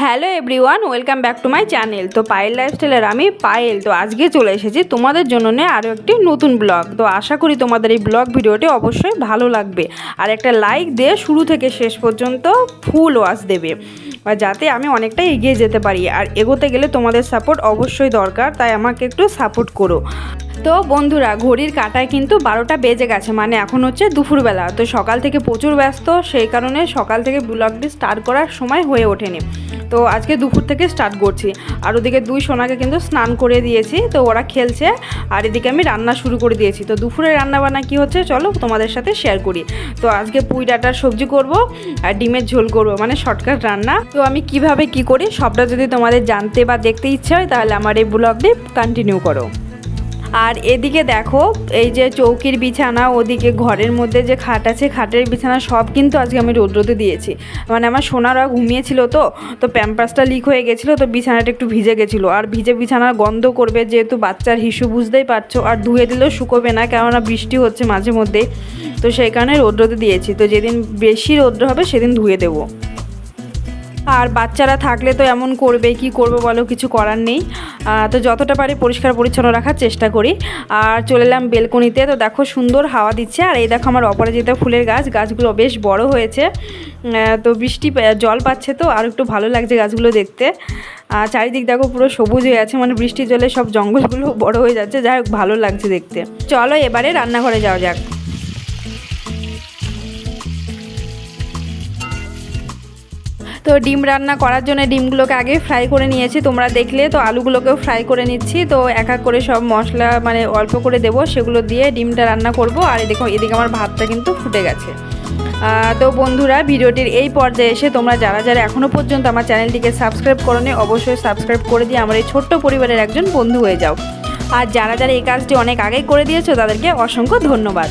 Hello everyone, welcome back to my channel. তো পায়েল লাইফস্টাইলের আমি পায়েল। তো আজকে চলে এসেছি তোমাদের জন্য নিয়ে আরও একটি নতুন ব্লগ। তো আশা করি তোমাদের এই ব্লগ ভিডিওটি অবশ্যই ভালো লাগবে। আর একটা লাইক দিয়ে শুরু থেকে শেষ পর্যন্ত ফুল ওয়াশ দেবে। বা যাতে আমি অনেকটা এগিয়ে যেতে পারি। আর এগোতে গেলে তোমাদের সাপোর্ট অবশ্যই দরকার। তাই আমাকে একটু সাপোর্ট করো। তো বন্ধুরা, ঘড়ির কাটায় কিন্তু বারোটা বেজে গেছে মানে এখন হচ্ছে দুপুরবেলা। তো সকাল থেকে প্রচুর ব্যস্ত, সেই কারণে সকাল থেকে ব্লগটি স্টার্ট করার সময় হয়ে ওঠেনি। তো আজকে দুপুর থেকে স্টার্ট করছি। আর ওদিকে দুই সোনাকে কিন্তু স্নান করে দিয়েছি, তো ওরা খেলছে। আর এদিকে আমি রান্না শুরু করে দিয়েছি। তো দুপুরে রান্না বান্না কী হচ্ছে চলো তোমাদের সাথে শেয়ার করি। তো আজকে পুঁই ডাটার সবজি করব, আর ডিমের ঝোল করব মানে শর্টকাট রান্না। তো আমি কীভাবে কি করি, সবটা যদি তোমাদের জানতে বা দেখতে ইচ্ছে হয়, তাহলে আমার এই ব্লগটি কন্টিনিউ করো। আর এদিকে দেখো, এই যে চৌকির বিছানা, ওদিকে ঘরের মধ্যে যে খাট আছে, খাটের বিছানা সব কিন্তু আজকে আমি রোদ্রতে দিয়েছি। মানে আমার সোনারা ঘুমিয়েছিল তো তো প্যাম্পাসটা লিক হয়ে গেছিল, তো বিছানাটা একটু ভিজে গেছিল। আর ভিজে বিছানার গন্ধ করবে যেহেতু বাচ্চার হিসু, বুঝতেই পারছ। আর ধুয়ে দিলেও শুকোবে না, কেননা বৃষ্টি হচ্ছে মাঝে মধ্যে তো সেই কারণে রৌদ্রতে দিয়েছি। তো যেদিন বেশি রৌদ্র হবে, সেদিন ধুয়ে দেবো। আর বাচ্চারা থাকলে তো এমন করবে, কি করব বলো, কিছু করার নেই। তো যতটা পারি পরিষ্কার পরিচ্ছন্ন রাখার চেষ্টা করি। আর চলে এলাম বেলকনিতে, তো দেখো সুন্দর হাওয়া দিচ্ছে। আর এই দেখো আমার অপরাজিতা ফুলের গাছ, গাছগুলো বেশ বড় হয়েছে। তো বৃষ্টি জল পাচ্ছে তো, আর একটু ভালো লাগছে গাছগুলো দেখতে। আর চারিদিক দেখো পুরো সবুজ হয়ে আছে মানে বৃষ্টির জলে সব জঙ্গলগুলো বড় হয়ে যাচ্ছে। যাই হোক, ভালো লাগছে দেখতে। চলো এবারে রান্নাঘরে যাওয়া যাক। তো ডিম রান্না করার জন্য ডিমগুলোকে আগে ফ্রাই করে নিয়েছি। তোমরা দেখলে তো আলুগুলোকেও ফ্রাই করে নিচ্ছি। তো এক এক করে সব মশলা মানে অল্প করে দেবো, সেগুলো দিয়ে ডিমটা রান্না করব। আর এই দেখো এদিকে আমার ভাতটা কিন্তু ফুটে গেছে। তো বন্ধুরা, ভিডিওটির এই পর্যায়ে এসে তোমরা যারা যারা এখনও পর্যন্ত আমার চ্যানেলটিকে সাবস্ক্রাইব করোনি, অবশ্যই সাবস্ক্রাইব করে দিয়ে আমার এই ছোট্ট পরিবারের একজন বন্ধু হয়ে যাও। আর যারা যারা এই কাজটি অনেক আগেই করে দিয়েছ, তাদেরকে অসংখ্য ধন্যবাদ।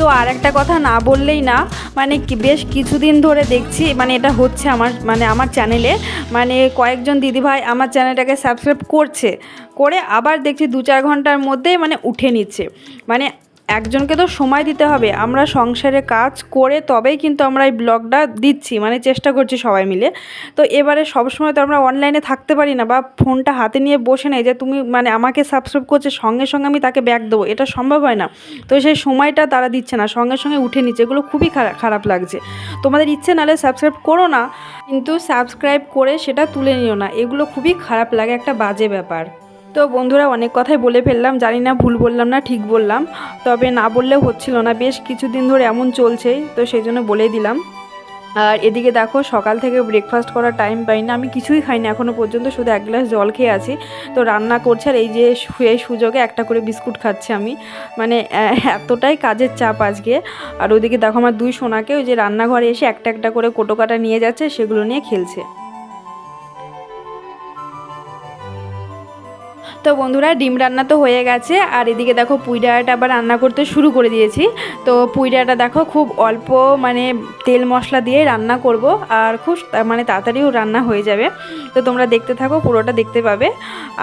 তো আর একটা কথা না বললেই না মানে বেশ কিছুদিন ধরে দেখছি মানে এটা হচ্ছে আমার মানে আমার চ্যানেলে মানে কয়েকজন দিদিভাই আমার চ্যানেলটাকে সাবস্ক্রাইব করছে, করে আবার দেখছি দু চার ঘণ্টার মধ্যে মানে উঠে নিচ্ছে। মানে একজনকে তো সময় দিতে হবে। আমরা সংসারে কাজ করে তবেই কিন্তু আমরা এই ব্লগটা দিচ্ছি মানে চেষ্টা করছি সবাই মিলে। তো এবারে সবসময় তো আমরা অনলাইনে থাকতে পারি না বা ফোনটা হাতে নিয়ে বসে নেই যে তুমি মানে আমাকে সাবস্ক্রাইব করছে, সঙ্গে সঙ্গে আমি তাকে ব্যাক দেবো। এটা সম্ভব হয় না। তো সেই সময়টা তারা দিচ্ছে না, সঙ্গে সঙ্গে উঠে নিচ্ছে। এগুলো খুবই খারাপ খারাপ লাগছে। তোমাদের ইচ্ছে নাহলে সাবস্ক্রাইব করো না, কিন্তু সাবস্ক্রাইব করে সেটা তুলে নিও না। এগুলো খুবই খারাপ লাগে, একটা বাজে ব্যাপার। তো বন্ধুরা, অনেক কথাই বলে ফেললাম। জানি না, ভুল বললাম না, ঠিক বললাম। তবে না বললেও হচ্ছিল না। বেশ কিছুদিন ধরে এমন চলছেই তো সেই জন্য বলেই দিলাম। আর এদিকে দেখো, সকাল থেকে ব্রেকফাস্ট করার টাইম পাই না। আমি কিছুই খাইনি এখনও পর্যন্ত শুধু এক গ্লাস জল খেয়ে আছি। তো রান্না করছে, আর এই যে এই সুযোগে একটা করে বিস্কুট খাচ্ছি আমি। মানে এতটাই কাজের চাপ আজকে। আর ওদিকে দেখো, আমার দুই সোনাকে ওই যে রান্নাঘরে এসে একটা একটা করে কোটো কাটা নিয়ে যাচ্ছে, সেগুলো নিয়ে খেলছে। তো বন্ধুরা, ডিম রান্না তো হয়ে গেছে। আর এদিকে দেখো পুঁই আবার রান্না করতে শুরু করে দিয়েছি। তো পুঁই দেখো খুব অল্প মানে তেল মশলা দিয়ে রান্না করব। আর খুব মানে তাড়াতাড়িও রান্না হয়ে যাবে। তো তোমরা দেখতে থাকো, পুরোটা দেখতে পাবে।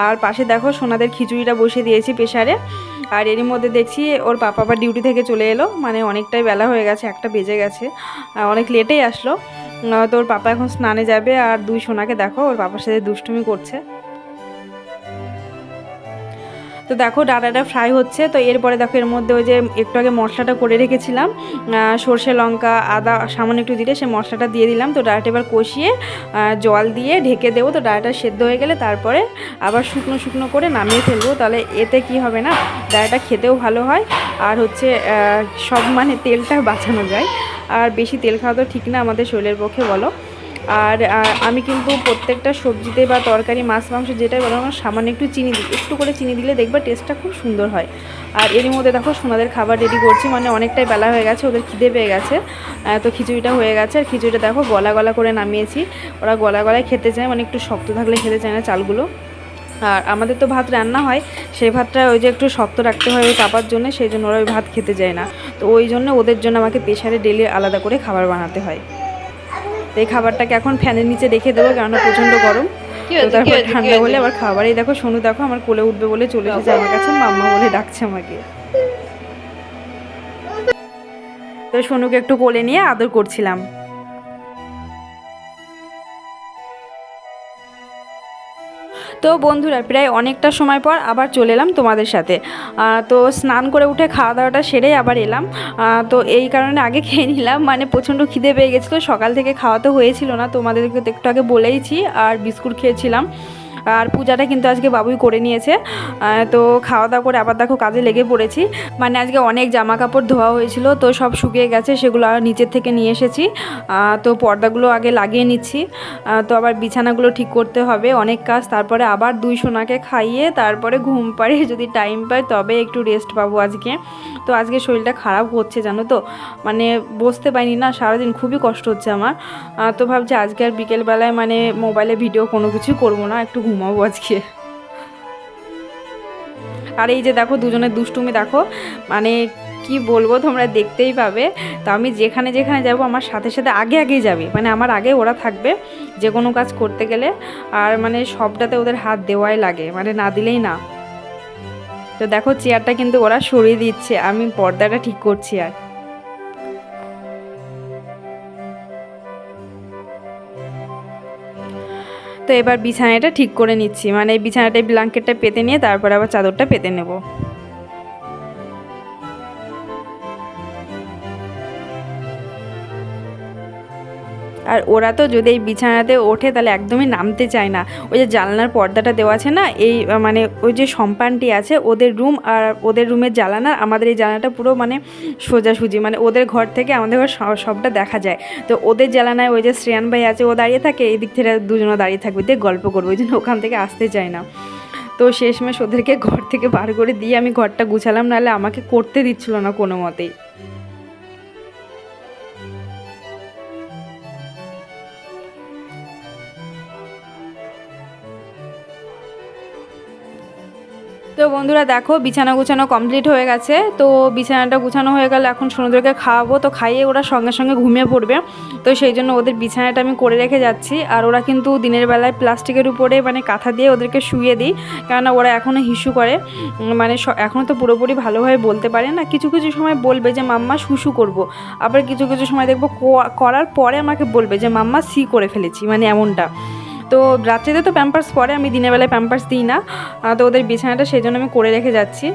আর পাশে দেখো সোনাদের খিচুড়িটা বসিয়ে দিয়েছি প্রেশারে আর এরই মধ্যে দেখছি ওর পাপা আবার ডিউটি থেকে চলে এলো। মানে অনেকটাই বেলা হয়ে গেছে, একটা বেজে গেছে। অনেক লেটেই আসলো। তো ওর পাপা এখন স্নানে যাবে। আর দুই সোনাকে দেখো, ওর পাপার সাথে দুষ্টুমি করছে। তো দেখো ডাটাটা ফ্রাই হচ্ছে, তো এরপরে দেখো এর মধ্যে ওই যে একটু আগে মশলাটা করে রেখেছিলাম সর্ষে, লঙ্কা, আদা, সামান্য একটু দিলে সে মশলাটা দিয়ে দিলাম, তো ডাটা এবার কষিয়ে জল দিয়ে ঢেকে দেবো, তো ডাটাটা সেদ্ধ হয়ে গেলে তারপরে আবার শুকনো শুকনো করে নামিয়ে ফেলব, তাহলে এতে কি হবে না, ডাটাটা খেতেও ভালো হয়, আর হচ্ছে সব মানে তেলটা বাঁচানো যায়, আর বেশি তেল খাওয়া তো ঠিক না আমাদের শরীরের পক্ষে বলো। আর আমি কিন্তু প্রত্যেকটা সবজিতে বা তরকারি, মাছ, মাংস যেটাই বলো আমার সামান্য একটু চিনি দিই একটু করে চিনি দিলে দেখবে টেস্টটা খুব সুন্দর হয়। আর এরই মধ্যে দেখো সোনাদের খাবার রেডি করছি মানে অনেকটাই বেলা হয়ে গেছে, ওদের খিদে পেয়ে গেছে। তো খিচুড়িটা হয়ে গেছে, আর খিচুড়িটা দেখো গলা গলা করে নামিয়েছি। ওরা গলা গলায় খেতে চায় মানে একটু শক্ত থাকলে খেতে চায় না চালগুলো। আর আমাদের তো ভাত রান্না হয়, সেই ভাতটা ওই যে একটু শক্ত রাখতে হয় ওই চাপার জন্য, সেই জন্য ওরা ওই ভাত খেতে যায় না। তো ওই জন্য ওদের জন্য আমাকে প্রেশারে ডেলি আলাদা করে খাবার বানাতে হয়। তো এই খাবারটাকে এখন ফ্যানের নিচে রেখে দেবো কেননা প্রচণ্ড গরম। তো তারপর ঠান্ডা হলে আবার আবার খাবারই দেখো সোনু দেখো আমার কোলে উঠবে বলে চলে এসেছে আমার কাছে মাম্মা বলে ডাকছে আমাকে। তো সোনুকে একটু কোলে নিয়ে আদর করছিলাম। তো বন্ধুরা, প্রায় অনেকটা সময় পর আবার চলে এলাম তোমাদের সাথে। তো স্নান করে উঠে খাওয়া দাওয়াটা সেরেই আবার এলাম। তো এই কারণে আগে খেয়ে নিলাম মানে প্রচণ্ড খিদে পেয়ে গেছিল। সকাল থেকে খাওয়া তো হয়েছিল না, তোমাদেরকে একটু আগে বলেইছি, আর বিস্কুট খেয়েছিলাম। আর পূজাটা কিন্তু আজকে বাবুই করে নিয়েছে। তো খাওয়া দাওয়া করে আবার দেখো কাজে লেগে পড়েছি। মানে আজকে অনেক জামা কাপড় ধোয়া হয়েছিল, তো সব শুকিয়ে গেছে, সেগুলো আর নিচের থেকে নিয়ে এসেছি। তো পর্দাগুলো আগে লাগিয়ে নিচ্ছি। তো আবার বিছানাগুলো ঠিক করতে হবে অনেক কাজ। তারপরে আবার দুই সোনাকে খাইয়ে তারপরে ঘুম পাড়িয়ে যদি টাইম পাই তবে একটু রেস্ট পাবো আজকে। তো আজকে শরীরটা খারাপ হচ্ছে, জানো তো? মানে বসতে পারিনি না, সারাদিন খুবই কষ্ট হচ্ছে আমার। তো ভাবছি আজকে আর বিকেলবেলায় মানে মোবাইলে ভিডিও কোনো কিছু করব না, একটু ঘুমাবো আজকে। আর এই যে দেখো দুজনের দুষ্টুমি, দেখো মানে কি বলব তোমরা দেখতেই পাবে। তো আমি যেখানে যেখানে যাব, আমার সাথে সাথে আগে আগেই যাবে। মানে আমার আগে ওরা থাকবে যে কোনো কাজ করতে গেলে। আর মানে সবটাতে ওদের হাত দেওয়াই লাগে মানে না দিলেই না। তো দেখো চেয়ারটা কিন্তু ওরা সরিয়ে দিচ্ছে। আমি পর্দাটা ঠিক করছি আর। তো এবার বিছানাটা ঠিক করে নিচ্ছি। মানে এই বিছানাটায় ব্ল্যাঙ্কেটটা পেতে নিয়ে তারপর আবার চাদরটা পেতে নেব। আর ওরা তো যদি এই বিছানাতে ওঠে তাহলে একদমই নামতে চায় না। ওই যে জানলার পর্দাটা দেওয়া আছে না, এই মানে ওই যে সম্পানটি আছে, ওদের রুম আর ওদের রুমের জ্বালানা আমাদের এই জানালাটা পুরো মানে সোজাসুজি মানে ওদের ঘর থেকে আমাদের ঘর সব- সবটা দেখা যায়। তো ওদের জ্বালানায় ওই যে শ্রেয়ান ভাই আছে, ও দাঁড়িয়ে থাকে এই দিক থেকে দুজনে দাঁড়িয়ে থাকবে, দিয়ে গল্প করব, ওই জন্য ওখান থেকে আসতে চায় না। তো শেষমেশ ওদেরকে ঘর থেকে বার করে দিয়ে আমি ঘরটা গুছালাম, নাহলে আমাকে করতে দিচ্ছিল না কোনো মতেই। বন্ধুরা দেখো, বিছানা গুছানো কমপ্লিট হয়ে গেছে। তো বিছানাটা গুছানো হয়ে গেলে এখন সোনুদেরকে খাওয়াবো। তো খাইয়ে ওরা সঙ্গে সঙ্গে ঘুমিয়ে পড়বে। তো সেই জন্য ওদের বিছানাটা আমি করে রেখে যাচ্ছি। আর ওরা কিন্তু দিনের বেলায় প্লাস্টিকের উপরে মানে কাঁথা দিয়ে ওদেরকে শুয়ে দিই। কেননা ওরা এখনও হিসু করে। মানে এখনও তো পুরোপুরি ভালোভাবে বলতে পারে না। কিছু কিছু সময় বলবে যে, মাম্মা, শুশু করব। আবার কিছু কিছু সময় দেখব করার পরে আমাকে বলবে যে, মাম্মা, সি করে ফেলেছি। মানে এমনটা। তো রাত্রিতে তো প্যাম্পার্স পরে, আমি দিনের বেলায় প্যাম্পার্স দিই না। তো ওদের বিছানাটা সেই জন্য আমি করে রেখে যাচ্ছি।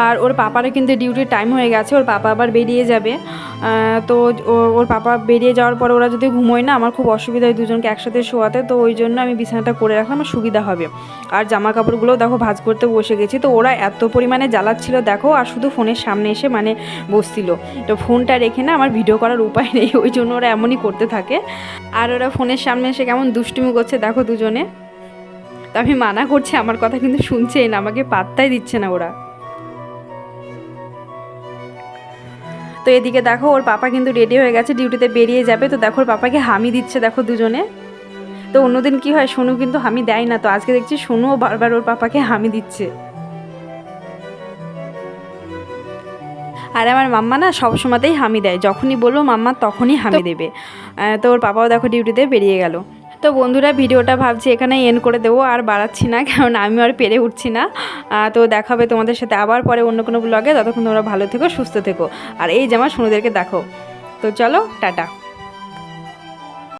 আর ওর পাপারও কিন্তু ডিউটির টাইম হয়ে গেছে, ওর পাপা আবার বেরিয়ে যাবে। তো ওর পাপা বেরিয়ে যাওয়ার পর ওরা যদি ঘুমোয় না, আমার খুব অসুবিধা হয় দুজনকে একসাথে শোয়াতে, তো ওই জন্য আমি বিছানাটা করে রাখলাম আমার সুবিধা হবে। আর জামা কাপড়গুলোও দেখো ভাঁজ করতে বসে গেছি, তো ওরা এত পরিমাণে জ্বালাচ্ছিল, দেখো, আর শুধু ফোনের সামনে এসে মানে বসছিল। তো ফোনটা রেখে না আমার ভিডিও করার উপায় নেই, ওই জন্য ওরা এমনই করতে থাকে। আর ওরা ফোনের সামনে এসে কেমন দুষ্টুমি করছে, দেখো দুজনে। তো আমি মানা করছি, আমার কথা কিন্তু শুনছেই না, আমাকে পাত্তাই দিচ্ছে না ওরা। তো এদিকে দেখো ওর পাপা কিন্তু রেডি হয়ে গেছে ডিউটিতে বেরিয়ে যাবে। তো দেখো ওর পাপাকে হামি দিচ্ছে দেখো দুজনে। তো অন্যদিন কি হয় সোনু কিন্তু হামি দেয় না। তো আজকে দেখছি সোনুও বারবার ওর পাপাকে হামি দিচ্ছে। আর আমার মাম্মা না সব সময়তেই হামি দেয়। যখনই বলব মাম্মা তখনই হামি দেবে। তো ওর পাপাও দেখো ডিউটিতে বেরিয়ে গেল। তো বন্ধুরা ভিডিওটা ভাবছি এখানে এন করে দেবো, আর বাড়াচ্ছি না, কারণ আমি আর পেরে উঠছি না। তো দেখা হবে তোমাদের সাথে আবার পরে অন্য কোনো ব্লগে ততক্ষণ তোমরা ভালো থেকো, সুস্থ থেকো। আর এই জামা সোনুদেরকে দেখো। তো চলো, টাটা।